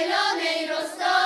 зелений розтав.